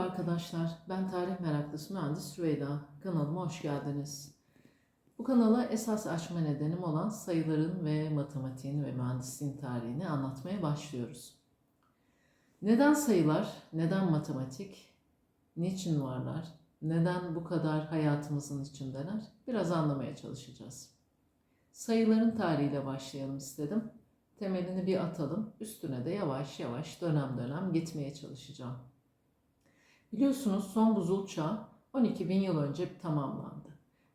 Merhaba arkadaşlar, ben tarih meraklısı mühendis Rüveyda. Kanalıma hoş geldiniz. Bu kanala esas açma nedenim olan sayıların ve matematiğin ve mühendisliğin tarihini anlatmaya başlıyoruz. Neden sayılar, neden matematik, niçin varlar, neden bu kadar hayatımızın içindeler biraz anlamaya çalışacağız. Sayıların tarihiyle başlayalım istedim. Temelini bir atalım, üstüne de yavaş yavaş dönem dönem gitmeye çalışacağım. Biliyorsunuz son buzul çağı 12 bin yıl önce tamamlandı.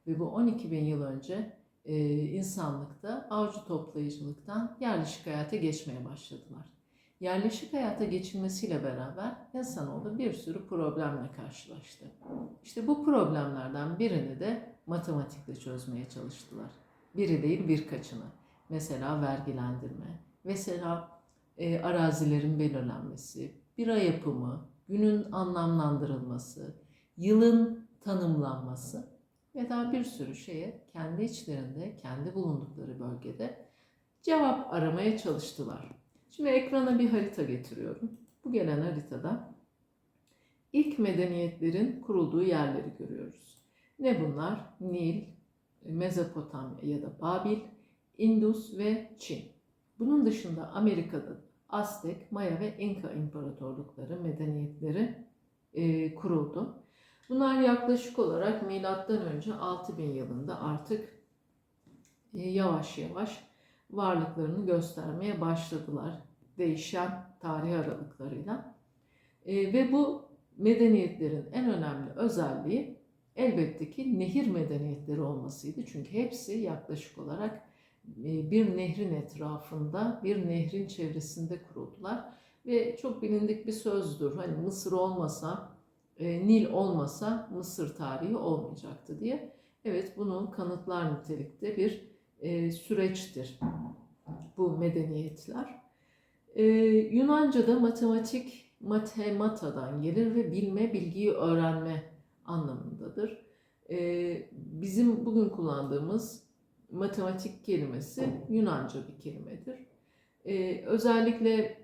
Ve bu 12 bin yıl önce e, insanlıkta avcı toplayıcılıktan yerleşik hayata geçmeye başladılar. Yerleşik hayata geçilmesiyle beraber insanoğlu bir sürü problemle karşılaştı. İşte bu problemlerden birini de matematikle çözmeye çalıştılar. Biri değil birkaçını. Mesela vergilendirme, mesela e, arazilerin belirlenmesi, bira yapımı, günün anlamlandırılması, yılın tanımlanması ve daha bir sürü şeye kendi içlerinde, kendi bulundukları bölgede cevap aramaya çalıştılar. Şimdi ekrana bir harita getiriyorum. Bu gelen haritada ilk medeniyetlerin kurulduğu yerleri görüyoruz. Ne bunlar? Nil, Mezopotamya ya da Babil, Indus ve Çin. Bunun dışında Amerika'da Aztek, Maya ve İnka imparatorlukları, medeniyetleri e, kuruldu. Bunlar yaklaşık olarak milattan önce 6000 yılında artık e, yavaş yavaş varlıklarını göstermeye başladılar. Değişen tarih aralıklarıyla. E, ve bu medeniyetlerin en önemli özelliği elbette ki nehir medeniyetleri olmasıydı. Çünkü hepsi yaklaşık olarak bir nehrin etrafında, bir nehrin çevresinde kuruldular. Ve çok bilindik bir sözdür. Hani Mısır olmasa, e, Nil olmasa Mısır tarihi olmayacaktı diye. Evet bunu kanıtlar nitelikte bir e, süreçtir bu medeniyetler. E, Yunanca'da matematik matematadan gelir ve bilme, bilgiyi öğrenme anlamındadır. E, bizim bugün kullandığımız matematik kelimesi Yunanca bir kelimedir. Ee, özellikle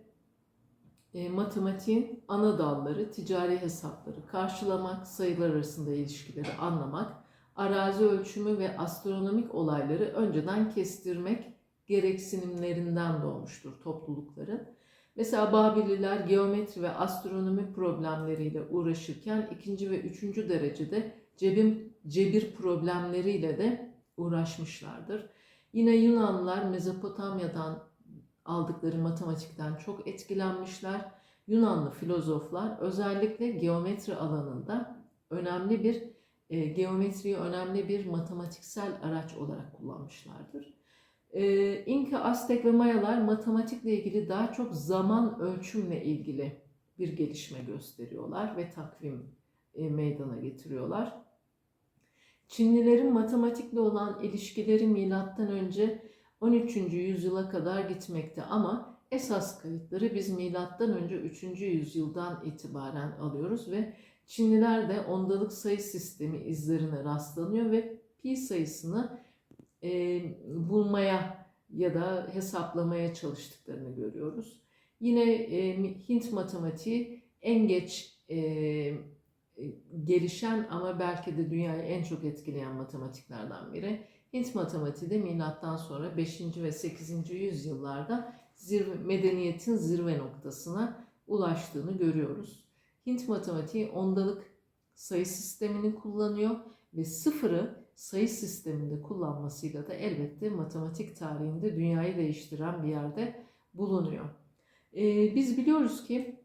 e, matematiğin ana dalları ticari hesapları karşılamak, sayılar arasında ilişkileri anlamak, arazi ölçümü ve astronomik olayları önceden kestirmek gereksinimlerinden doğmuştur toplulukların. Mesela Babililer geometri ve astronomi problemleriyle uğraşırken ikinci ve üçüncü derecede cebim, cebir problemleriyle de uğraşmışlardır. Yine Yunanlılar Mezopotamya'dan aldıkları matematikten çok etkilenmişler. Yunanlı filozoflar özellikle geometri alanında önemli bir e, geometriyi önemli bir matematiksel araç olarak kullanmışlardır. E, İnka, Aztek ve Mayalar matematikle ilgili daha çok zaman ölçümle ilgili bir gelişme gösteriyorlar ve takvim e, meydana getiriyorlar. Çinlilerin matematikle olan ilişkileri milattan önce 13. yüzyıla kadar gitmekte ama esas kayıtları biz milattan önce 3. yüzyıldan itibaren alıyoruz ve Çinliler de ondalık sayı sistemi izlerine rastlanıyor ve pi sayısını e, bulmaya ya da hesaplamaya çalıştıklarını görüyoruz. Yine e, Hint matematiği en geç e, gelişen ama belki de dünyayı en çok etkileyen matematiklerden biri. Hint matematiği de milattan sonra 5. ve 8. yüzyıllarda zirve, medeniyetin zirve noktasına ulaştığını görüyoruz. Hint matematiği ondalık sayı sistemini kullanıyor ve sıfırı sayı sisteminde kullanmasıyla da elbette matematik tarihinde dünyayı değiştiren bir yerde bulunuyor. Ee, biz biliyoruz ki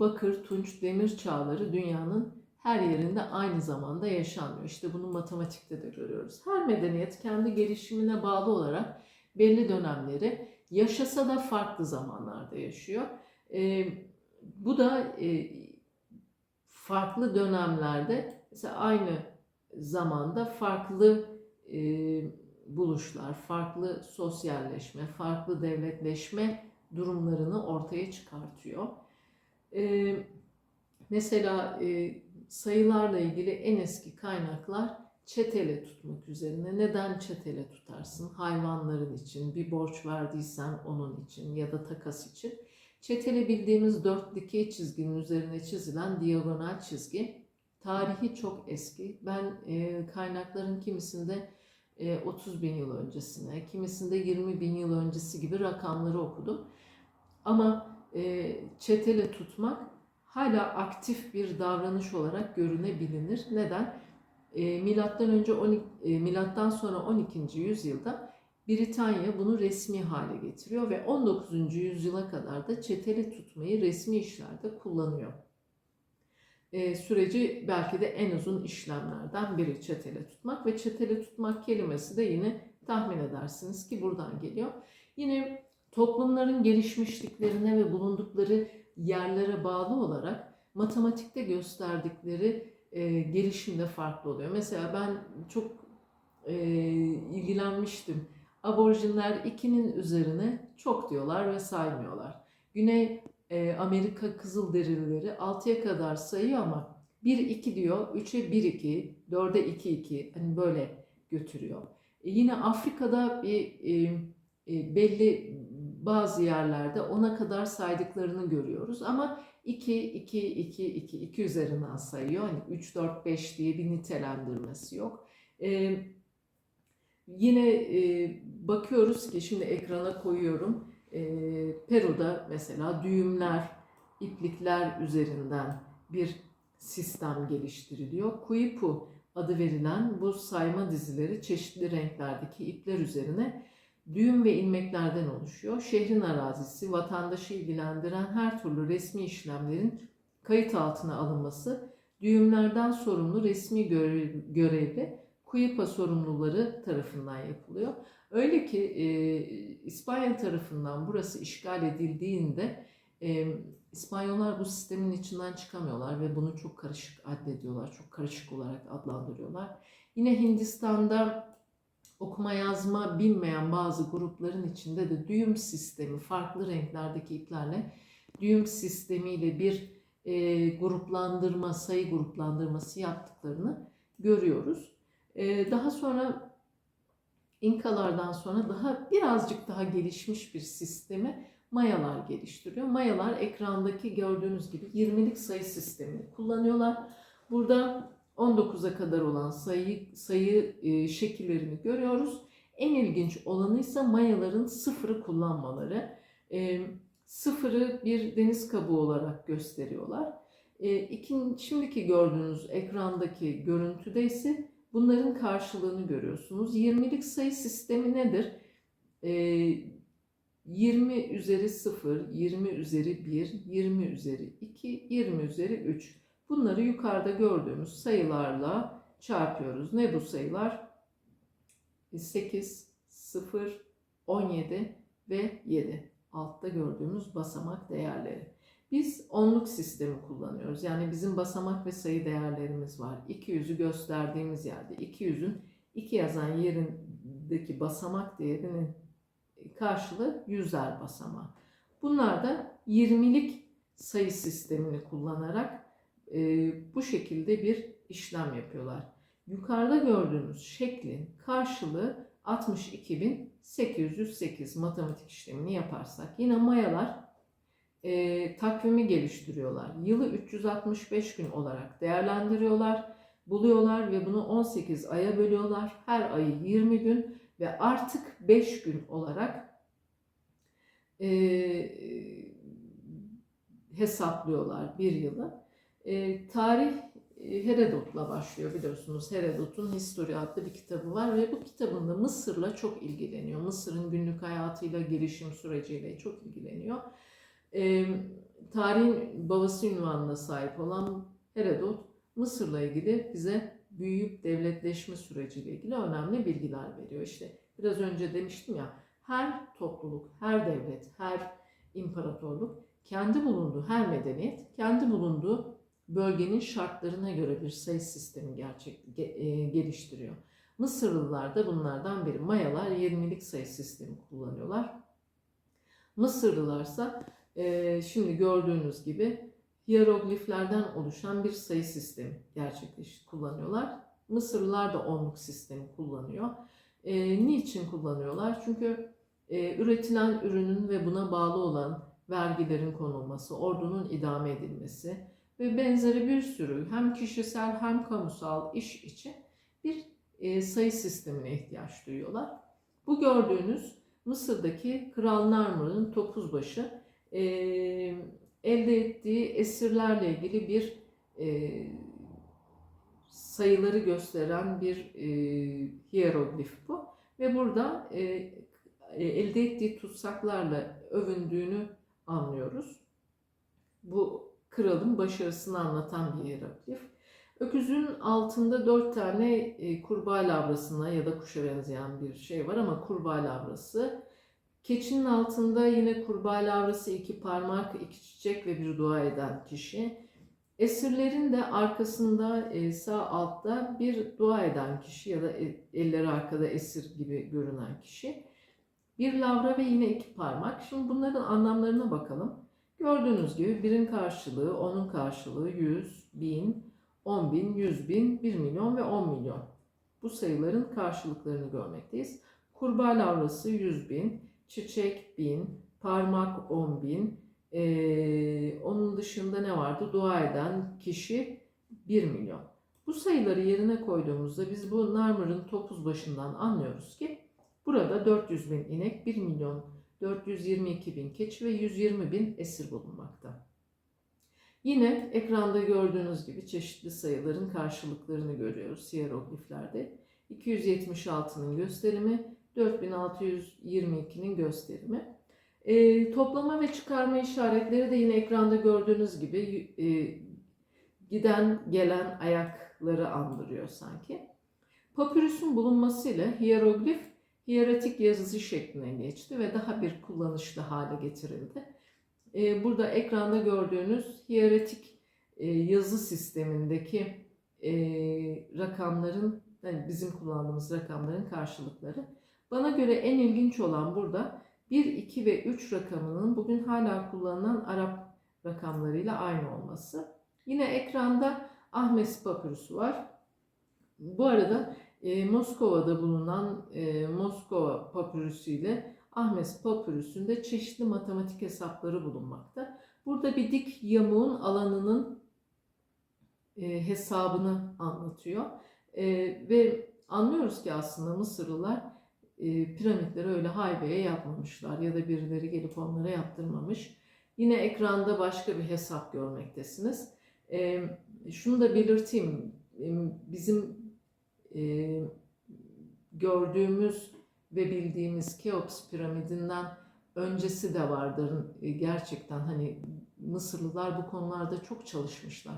bakır, tunç, demir çağları dünyanın her yerinde aynı zamanda yaşanmıyor. İşte bunu matematikte de görüyoruz. Her medeniyet kendi gelişimine bağlı olarak belli dönemleri yaşasa da farklı zamanlarda yaşıyor. E, bu da e, farklı dönemlerde mesela aynı zamanda farklı e, buluşlar, farklı sosyalleşme, farklı devletleşme durumlarını ortaya çıkartıyor. E, mesela e, sayılarla ilgili en eski kaynaklar çetele tutmak üzerine. Neden çetele tutarsın? Hayvanların için, bir borç verdiysen onun için ya da takas için. Çeteli bildiğimiz dört dikey çizginin üzerine çizilen diagonal çizgi. Tarihi çok eski. Ben e, kaynakların kimisinde e, 30 bin yıl öncesine, kimisinde 20 bin yıl öncesi gibi rakamları okudum. Ama çetele tutmak hala aktif bir davranış olarak görünebilir. Neden? E, milattan önce 12, e, milattan sonra 12. yüzyılda Britanya bunu resmi hale getiriyor ve 19. yüzyıla kadar da çeteli tutmayı resmi işlerde kullanıyor. E, süreci belki de en uzun işlemlerden biri çetele tutmak ve çetele tutmak kelimesi de yine tahmin edersiniz ki buradan geliyor. Yine toplumların gelişmişliklerine ve bulundukları yerlere bağlı olarak matematikte gösterdikleri e, gelişimde farklı oluyor. Mesela ben çok e, ilgilenmiştim. Aborjinler 2'nin üzerine çok diyorlar ve saymıyorlar. Güney e, Amerika Kızılderilileri 6'ya kadar sayıyor ama 1-2 diyor, 3'e 1-2, 4'e 2-2 hani böyle götürüyor. E, yine Afrika'da bir e, e, belli bazı yerlerde 10'a kadar saydıklarını görüyoruz ama 2, 2, 2, 2, 2 üzerinden sayıyor. Hani 3, 4, 5 diye bir nitelendirmesi yok. Ee, yine e, bakıyoruz ki şimdi ekrana koyuyorum. Ee, Peru'da mesela düğümler, iplikler üzerinden bir sistem geliştiriliyor. Kuipu adı verilen bu sayma dizileri çeşitli renklerdeki ipler üzerine düğüm ve ilmeklerden oluşuyor. Şehrin arazisi, vatandaşı ilgilendiren her türlü resmi işlemlerin kayıt altına alınması, düğümlerden sorumlu resmi görev, görevli KUYPA sorumluları tarafından yapılıyor. Öyle ki e, İspanya tarafından burası işgal edildiğinde e, İspanyollar bu sistemin içinden çıkamıyorlar ve bunu çok karışık addediyorlar, çok karışık olarak adlandırıyorlar. Yine Hindistan'da okuma yazma bilmeyen bazı grupların içinde de düğüm sistemi farklı renklerdeki iplerle düğüm sistemiyle bir e, gruplandırma, sayı gruplandırması yaptıklarını görüyoruz. E, daha sonra İnkalardan sonra daha birazcık daha gelişmiş bir sistemi Mayalar geliştiriyor. Mayalar ekrandaki gördüğünüz gibi 20'lik sayı sistemini kullanıyorlar. Burada 19'a kadar olan sayı, sayı e, şekillerini görüyoruz. En ilginç olanı ise mayaların sıfırı kullanmaları. E, sıfırı bir deniz kabuğu olarak gösteriyorlar. E, ikin, şimdiki gördüğünüz ekrandaki görüntüde ise bunların karşılığını görüyorsunuz. 20'lik sayı sistemi nedir? E, 20 üzeri 0, 20 üzeri 1, 20 üzeri 2, 20 üzeri 3. Bunları yukarıda gördüğümüz sayılarla çarpıyoruz. Ne bu sayılar? 8, 0, 17 ve 7. Altta gördüğümüz basamak değerleri. Biz onluk sistemi kullanıyoruz. Yani bizim basamak ve sayı değerlerimiz var. 200'ü gösterdiğimiz yerde 200'ün 2 yazan yerindeki basamak değerinin karşılığı yüzler basamağı. Bunlar da 20'lik sayı sistemini kullanarak e, bu şekilde bir işlem yapıyorlar. Yukarıda gördüğünüz şeklin karşılığı 62.808 matematik işlemini yaparsak yine mayalar e, takvimi geliştiriyorlar. Yılı 365 gün olarak değerlendiriyorlar, buluyorlar ve bunu 18 aya bölüyorlar. Her ayı 20 gün ve artık 5 gün olarak e, hesaplıyorlar bir yılı. E, tarih Herodot'la başlıyor biliyorsunuz. Herodot'un History adlı bir kitabı var ve bu kitabında Mısır'la çok ilgileniyor. Mısır'ın günlük hayatıyla, gelişim süreciyle çok ilgileniyor. E, tarihin babası ünvanına sahip olan Herodot, Mısır'la ilgili bize büyüyüp devletleşme süreciyle ilgili önemli bilgiler veriyor. İşte biraz önce demiştim ya, her topluluk, her devlet, her imparatorluk kendi bulunduğu, her medeniyet kendi bulunduğu bölgenin şartlarına göre bir sayı sistemi gerçek, e, geliştiriyor. Mısırlılar da bunlardan biri. Mayalar 20'lik sayı sistemi kullanıyorlar. Mısırlılarsa e, şimdi gördüğünüz gibi hierogliflerden oluşan bir sayı sistemi gerçekleş kullanıyorlar. Mısırlılar da onluk sistemi kullanıyor. E, niçin kullanıyorlar? Çünkü e, üretilen ürünün ve buna bağlı olan vergilerin konulması, ordunun idame edilmesi ve benzeri bir sürü hem kişisel hem kamusal iş için bir e, sayı sistemine ihtiyaç duyuyorlar. Bu gördüğünüz Mısır'daki Kral Narmer'ın topuzbaşı e, elde ettiği esirlerle ilgili bir e, sayıları gösteren bir e, hieroglif bu. Ve burada e, e, elde ettiği tutsaklarla övündüğünü anlıyoruz. Bu kralın başarısını anlatan bir hieroglif. Öküzün altında dört tane e, kurbağa lavrasına ya da kuşa benzeyen bir şey var ama kurbağa lavrası. Keçinin altında yine kurbağa lavrası, iki parmak, iki çiçek ve bir dua eden kişi. Esirlerin de arkasında e, sağ altta bir dua eden kişi ya da e, elleri arkada esir gibi görünen kişi. Bir lavra ve yine iki parmak. Şimdi bunların anlamlarına bakalım. Gördüğünüz gibi birin karşılığı, onun karşılığı 100, 1000, 10 bin, 100 bin, 1 milyon ve 10 milyon. Bu sayıların karşılıklarını görmekteyiz. Kurbağa lavrası 100 bin, çiçek 1000, parmak 10 bin, ee, onun dışında ne vardı? Dua eden kişi 1 milyon. Bu sayıları yerine koyduğumuzda biz bu Narmer'ın topuz başından anlıyoruz ki burada 400 bin inek, 1 milyon 422 bin keçi ve 120 bin esir bulunmakta. Yine ekranda gördüğünüz gibi çeşitli sayıların karşılıklarını görüyoruz hierogliflerde. 276'nın gösterimi, 4622'nin gösterimi. E, toplama ve çıkarma işaretleri de yine ekranda gördüğünüz gibi e, giden gelen ayakları andırıyor sanki. Papyrus'un bulunmasıyla hieroglif hieratik yazısı şekline geçti ve daha bir kullanışlı hale getirildi. E, burada ekranda gördüğünüz hieratik e, yazı sistemindeki e, rakamların, yani bizim kullandığımız rakamların karşılıkları. Bana göre en ilginç olan burada 1, 2 ve 3 rakamının bugün hala kullanılan Arap rakamlarıyla aynı olması. Yine ekranda Ahmes papyrus'u var. Bu arada e, Moskova'da bulunan e, Moskova papyrus'u ile Ahmes papyrus'ünde çeşitli matematik hesapları bulunmakta. Burada bir dik yamuğun alanının e, hesabını anlatıyor. E, ve anlıyoruz ki aslında Mısırlılar e, piramitleri öyle haybeye yapmamışlar ya da birileri gelip onlara yaptırmamış. Yine ekranda başka bir hesap görmektesiniz. E, şunu da belirteyim. E, bizim e, gördüğümüz ve bildiğimiz Keops piramidinden öncesi de vardır. E, gerçekten hani Mısırlılar bu konularda çok çalışmışlar.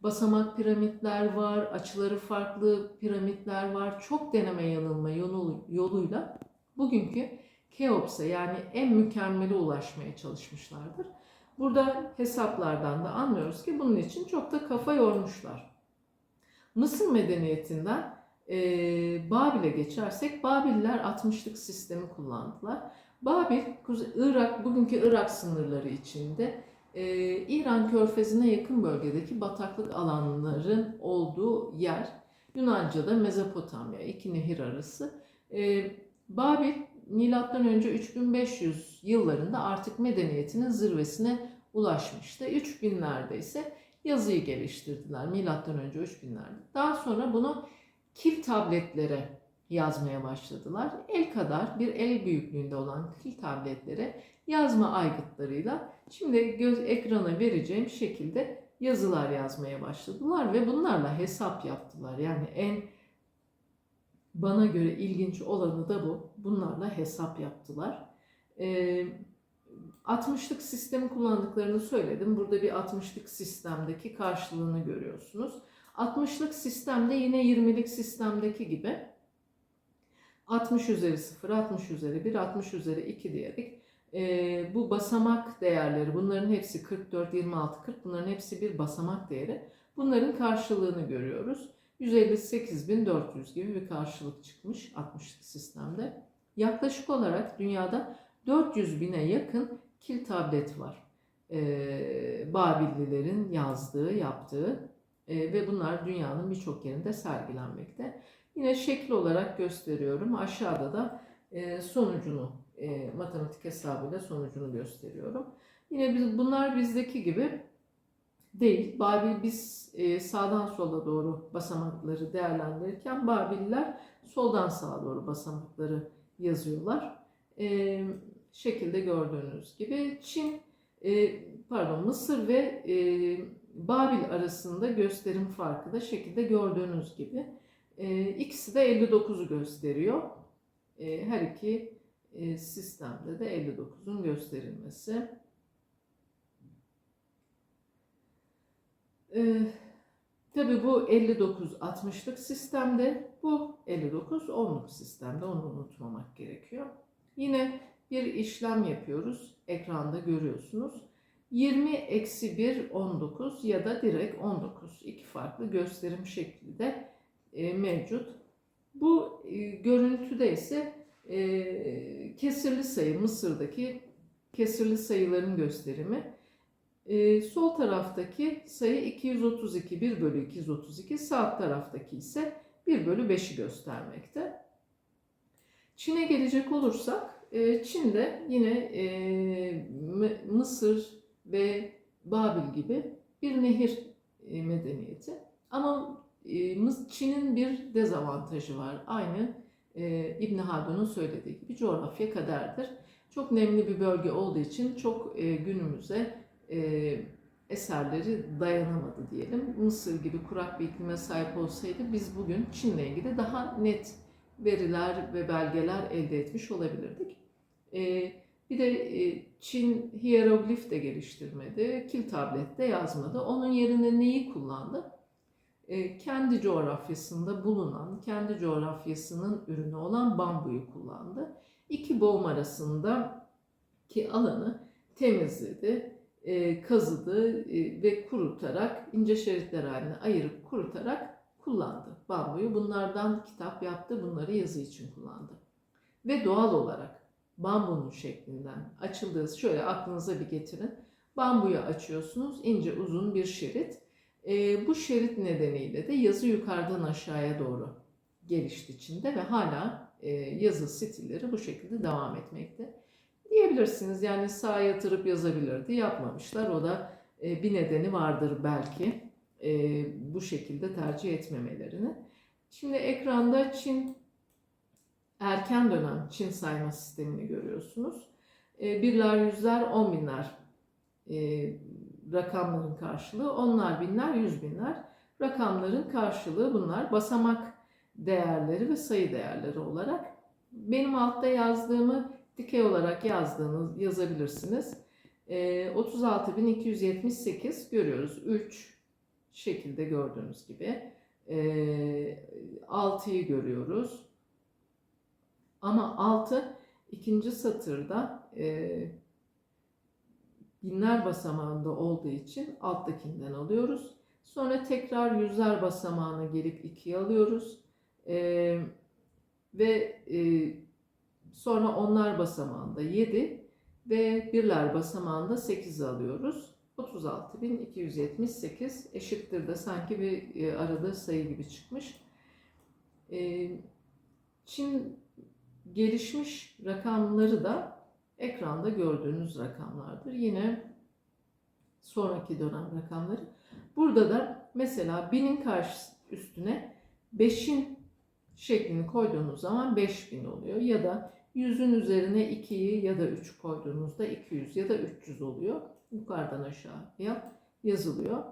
Basamak piramitler var, açıları farklı piramitler var. Çok deneme yanılma yolu, yoluyla bugünkü Keops'a yani en mükemmele ulaşmaya çalışmışlardır. Burada hesaplardan da anlıyoruz ki bunun için çok da kafa yormuşlar. Mısır medeniyetinden e, Babil'e geçersek Babiller 60'lık sistemi kullandılar. Babil, Irak, bugünkü Irak sınırları içinde e, İran körfezine yakın bölgedeki bataklık alanların olduğu yer. Yunanca'da Mezopotamya, iki nehir arası. E, Babil milattan önce 3500 yıllarında artık medeniyetinin zirvesine ulaşmıştı. 3000'lerde ise yazıyı geliştirdiler milattan önce 3000'lerde. Daha sonra bunu kil tabletlere yazmaya başladılar. El kadar bir el büyüklüğünde olan kil tabletlere yazma aygıtlarıyla şimdi göz ekrana vereceğim şekilde yazılar yazmaya başladılar ve bunlarla hesap yaptılar. Yani en bana göre ilginç olanı da bu. Bunlarla hesap yaptılar. Ee, 60'lık sistemi kullandıklarını söyledim. Burada bir 60'lık sistemdeki karşılığını görüyorsunuz. 60'lık sistemde yine 20'lik sistemdeki gibi 60 üzeri 0, 60 üzeri 1, 60 üzeri 2 diyerek e, bu basamak değerleri bunların hepsi 44, 26, 40 bunların hepsi bir basamak değeri. Bunların karşılığını görüyoruz. 158.400 gibi bir karşılık çıkmış 60'lık sistemde. Yaklaşık olarak dünyada 400 bine yakın kil tablet var. Ee, Babillilerin yazdığı, yaptığı e, ve bunlar dünyanın birçok yerinde sergilenmekte. Yine şekil olarak gösteriyorum. Aşağıda da e, sonucunu, e, matematik hesabıyla sonucunu gösteriyorum. Yine biz, bunlar bizdeki gibi değil. Babil biz e, sağdan sola doğru basamakları değerlendirirken Babiller soldan sağa doğru basamakları yazıyorlar. E, şekilde gördüğünüz gibi Çin, e, pardon Mısır ve e, Babil arasında gösterim farkı da şekilde gördüğünüz gibi. E, ikisi de 59'u gösteriyor. E, her iki e, sistemde de 59'un gösterilmesi. Tabii bu 59 60'lık sistemde, bu 59 10'luk sistemde onu unutmamak gerekiyor. Yine bir işlem yapıyoruz. Ekranda görüyorsunuz. 20 eksi 1 19 ya da direkt 19. iki farklı gösterim şekli de e, mevcut. Bu e, görüntüde ise e, kesirli sayı Mısır'daki kesirli sayıların gösterimi. E, sol taraftaki sayı 232 1 bölü 232 sağ taraftaki ise 1 bölü 5'i göstermekte. Çin'e gelecek olursak e, Çin'de yine e, Mısır ve Babil gibi bir nehir e, medeniyeti. Ama Çin'in bir dezavantajı var. Aynı İbn Haldun'un söylediği gibi coğrafya kaderdir. Çok nemli bir bölge olduğu için çok günümüze eserleri dayanamadı diyelim. Mısır gibi kurak bir iklime sahip olsaydı biz bugün Çin'le ilgili daha net veriler ve belgeler elde etmiş olabilirdik. E, bir de e, Çin hieroglif de geliştirmedi, kil tablette yazmadı. Onun yerine neyi kullandı? E, kendi coğrafyasında bulunan, kendi coğrafyasının ürünü olan bambuyu kullandı. İki boğum arasındaki alanı temizledi, e, kazıdı ve kurutarak, ince şeritler haline ayırıp kurutarak kullandı bambuyu. Bunlardan kitap yaptı, bunları yazı için kullandı. Ve doğal olarak bambunun şeklinden açıldığı şöyle aklınıza bir getirin. Bambuyu açıyorsunuz ince uzun bir şerit. E, bu şerit nedeniyle de yazı yukarıdan aşağıya doğru gelişti içinde ve hala e, yazı stilleri bu şekilde devam etmekte. Diyebilirsiniz yani sağa yatırıp yazabilirdi yapmamışlar o da e, bir nedeni vardır belki e, bu şekilde tercih etmemelerini. Şimdi ekranda Çin erken dönem Çin sayma sistemini görüyorsunuz. E, birler, yüzler, on binler e, rakamların karşılığı. Onlar binler, yüz binler. Rakamların karşılığı bunlar. Basamak değerleri ve sayı değerleri olarak. Benim altta yazdığımı dikey olarak yazdığınız yazabilirsiniz. E, 36.278 görüyoruz. 3 şekilde gördüğünüz gibi. E, 6'yı görüyoruz. Ama 6 ikinci satırda e, binler basamağında olduğu için alttakinden alıyoruz. Sonra tekrar yüzler basamağına gelip 2'ye alıyoruz. E, ve e, sonra onlar basamağında 7 ve birler basamağında 8'i alıyoruz. 36.278 eşittir de sanki bir e, arada sayı gibi çıkmış. E, Çin gelişmiş rakamları da ekranda gördüğünüz rakamlardır. Yine sonraki dönem rakamları. Burada da mesela binin karşı üstüne 5'in şeklini koyduğunuz zaman 5000 oluyor. Ya da 100'ün üzerine 2'yi ya da 3 koyduğunuzda 200 ya da 300 oluyor. Yukarıdan aşağıya yazılıyor.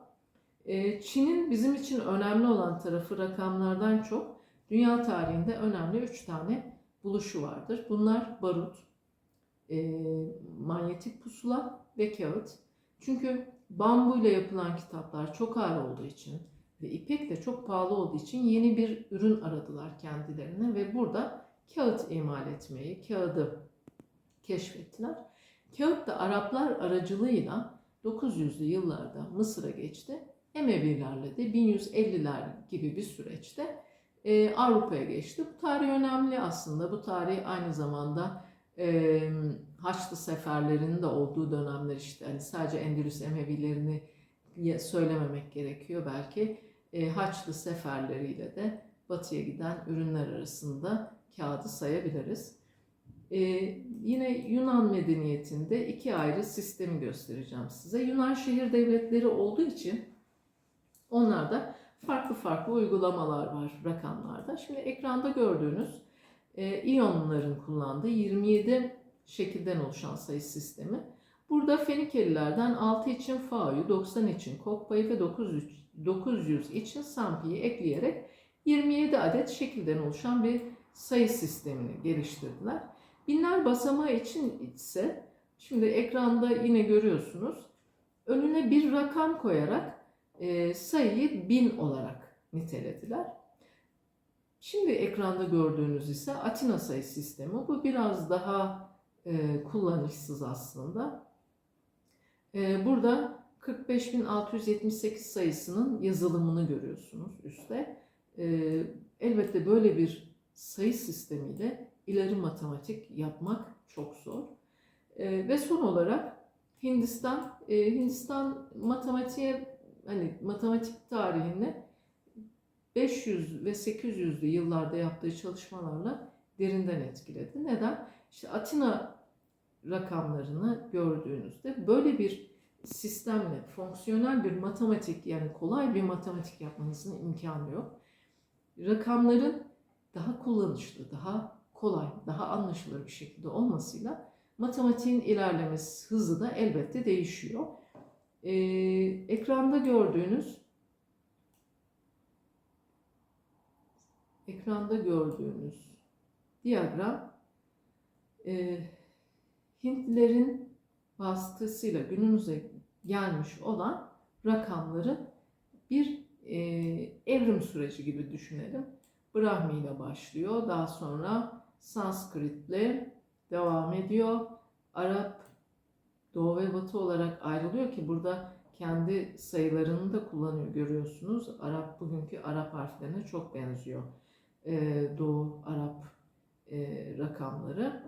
Ee, Çin'in bizim için önemli olan tarafı rakamlardan çok dünya tarihinde önemli 3 tane buluşu vardır. Bunlar barut, e, manyetik pusula ve kağıt. Çünkü bambuyla yapılan kitaplar çok ağır olduğu için ve ipek de çok pahalı olduğu için yeni bir ürün aradılar kendilerine ve burada kağıt imal etmeyi, kağıdı keşfettiler. Kağıt da Araplar aracılığıyla 900'lü yıllarda Mısır'a geçti. Emevilerle de 1150'ler gibi bir süreçte e, Avrupa'ya geçti. Bu tarih önemli aslında. Bu tarih aynı zamanda e, Haçlı seferlerinin de olduğu dönemler işte. Hani sadece Endülüs Emevilerini söylememek gerekiyor belki. E, Haçlı seferleriyle de batıya giden ürünler arasında kağıdı sayabiliriz. Ee, yine Yunan medeniyetinde iki ayrı sistemi göstereceğim size. Yunan şehir devletleri olduğu için onlarda farklı farklı uygulamalar var rakamlarda. Şimdi ekranda gördüğünüz e, İyonluların kullandığı 27 şekilden oluşan sayı sistemi. Burada Fenikelilerden 6 için Fa'yı, 90 için Kokpa'yı ve 900, 900 için Sampi'yi ekleyerek 27 adet şekilden oluşan bir sayı sistemini geliştirdiler. Binler basamağı için ise şimdi ekranda yine görüyorsunuz önüne bir rakam koyarak e, sayıyı bin olarak nitelediler. Şimdi ekranda gördüğünüz ise Atina sayı sistemi. Bu biraz daha e, kullanışsız aslında. E, burada 45.678 sayısının yazılımını görüyorsunuz üstte. E, elbette böyle bir sayı sistemiyle ileri matematik yapmak çok zor. E, ve son olarak Hindistan, e, Hindistan matematiğe hani matematik tarihinde 500 ve 800'lü yıllarda yaptığı çalışmalarla derinden etkiledi. Neden? İşte Atina rakamlarını gördüğünüzde böyle bir sistemle fonksiyonel bir matematik yani kolay bir matematik yapmanızın imkanı yok. Rakamların daha kullanışlı, daha kolay, daha anlaşılır bir şekilde olmasıyla matematiğin ilerlemesi hızı da elbette değişiyor. Ee, ekranda gördüğünüz ekranda gördüğünüz diyagram e, Hintlilerin vasıtasıyla günümüze gelmiş olan rakamları bir e, evrim süreci gibi düşünelim. Brahmi ile başlıyor. Daha sonra Sanskrit'le devam ediyor. Arap Doğu ve Batı olarak ayrılıyor ki burada kendi sayılarını da kullanıyor görüyorsunuz. Arap bugünkü Arap harflerine çok benziyor. Ee, Doğu Arap e, rakamları.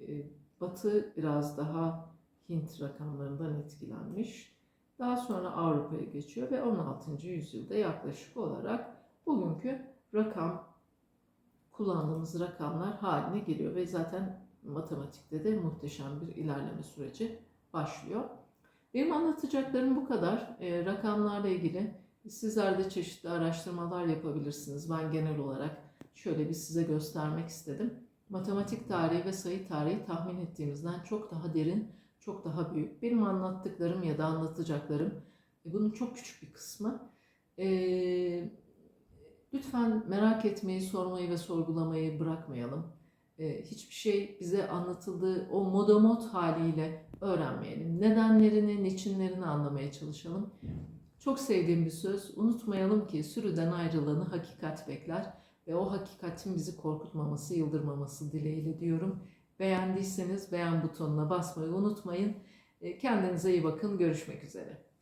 Ee, Batı biraz daha Hint rakamlarından etkilenmiş. Daha sonra Avrupa'ya geçiyor ve 16. yüzyılda yaklaşık olarak bugünkü rakam kullandığımız rakamlar haline geliyor ve zaten matematikte de muhteşem bir ilerleme süreci başlıyor. Benim anlatacaklarım bu kadar. E, rakamlarla ilgili sizler de çeşitli araştırmalar yapabilirsiniz. Ben genel olarak şöyle bir size göstermek istedim. Matematik tarihi ve sayı tarihi tahmin ettiğimizden çok daha derin, çok daha büyük. Benim anlattıklarım ya da anlatacaklarım e, bunun çok küçük bir kısmı. E, lütfen merak etmeyi, sormayı ve sorgulamayı bırakmayalım. E, hiçbir şey bize anlatıldığı o modamot haliyle öğrenmeyelim. Nedenlerini, niçinlerini anlamaya çalışalım. Çok sevdiğim bir söz. Unutmayalım ki sürüden ayrılanı hakikat bekler ve o hakikatin bizi korkutmaması, yıldırmaması dileğiyle diyorum. Beğendiyseniz beğen butonuna basmayı unutmayın. E, Kendinize iyi bakın. Görüşmek üzere.